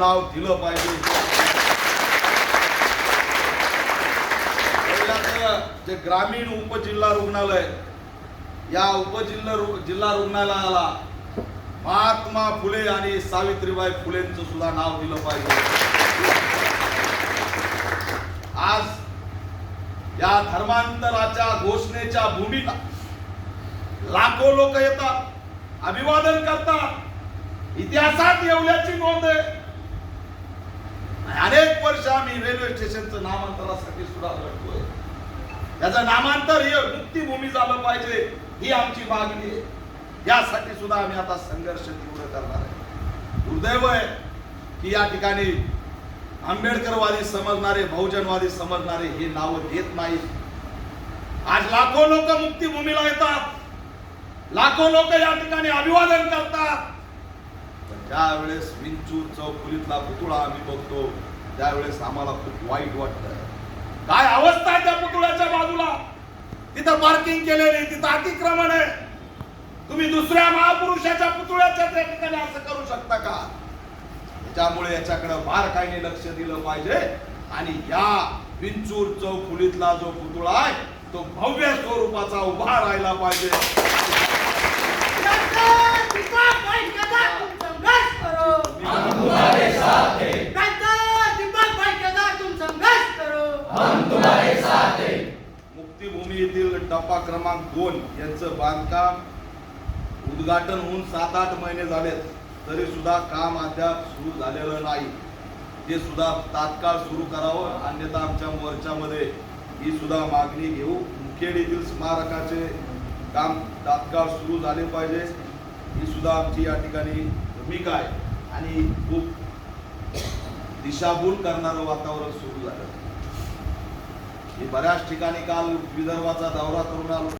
नाव दिलं पाहिजे. जे ग्रामीण उपजिल्हा रुग्णालय या उपजिल्हा रु- जिल्हा रुग्णालयाला महात्मा फुले आणि सावित्रीबाई फुलेंचं सुद्धा नाव दिलं पाहिजे. आज या धर्मांतराच्या घोषणेच्या भूमीला लाखो लोक येतात अभिवादन करतात. इतिहासात येवल्याची नोंद आहे. अनेक वर्ष आम्ही रेल्वे स्टेशनचं नामांतरासाठी सुद्धा लढतोय त्याचं नामांतर हे मुक्तीभूमी झालं पाहिजे ही आमची मागणी आहे. यासाठी सुद्धा आम्ही आता संघर्ष तीव्र करणार आहे. दुर्दैव आहे की या ठिकाणी आंबेडकरवादी समजणारे बहुजनवादी समजणारे हे नावं देत नाहीत. आज लाखो लोक मुक्तीभूमीला येतात. लाखो लोक या ठिकाणी अभिवादन करतात. ज्यावेळेस विंचू वेळेस विंचूर चौफुलीतला पुतळा आम्ही बघतो त्यावेळेस आम्हाला खूप वाईट वाटतं. काय अवस्था आहे त्या पुतुळ्याच्या बाजूला? तिथं पार्किंग केलेली तिथं अतिक्रमण आहे. तुम्ही दुसऱ्या महापुरुषाच्या पुतुळ्याच्या त्या ठिकाणी असं करू शकता का? त्यामुळे याच्याकडे बारकाईने लक्ष दिलं पाहिजे. आणि या विंचूर चौफुलीतला जो पुतळा आहे तो भव्य स्वरूपाचा उभा राहिला पाहिजे हम तुम्हारे साथ हैं तुम संघर्ष करो मुक्तीभूमी येथील टप्पा क्रमांक दोन यांचं बांधकाम उद्घाटन होऊन सात आठ महिने झालेत. तरी सुद्धा काम अद्याप सुरू झालेलं नाही. ते सुद्धा तात्काळ सुरू करावं अन्यथा आमच्या मोर्चामध्ये ही सुद्धा मागणी घेऊ. मुखेड येथील स्मारकाचे काम तात्काळ सुरू झाले पाहिजे. ही सुद्धा आमची या ठिकाणी भूमिका आहे. आणि खूप दिशाभूल करणारं वातावरण सुरू झालं. मी बऱ्याच ठिकाणी काल विदर्भाचा दौरा करून आलो.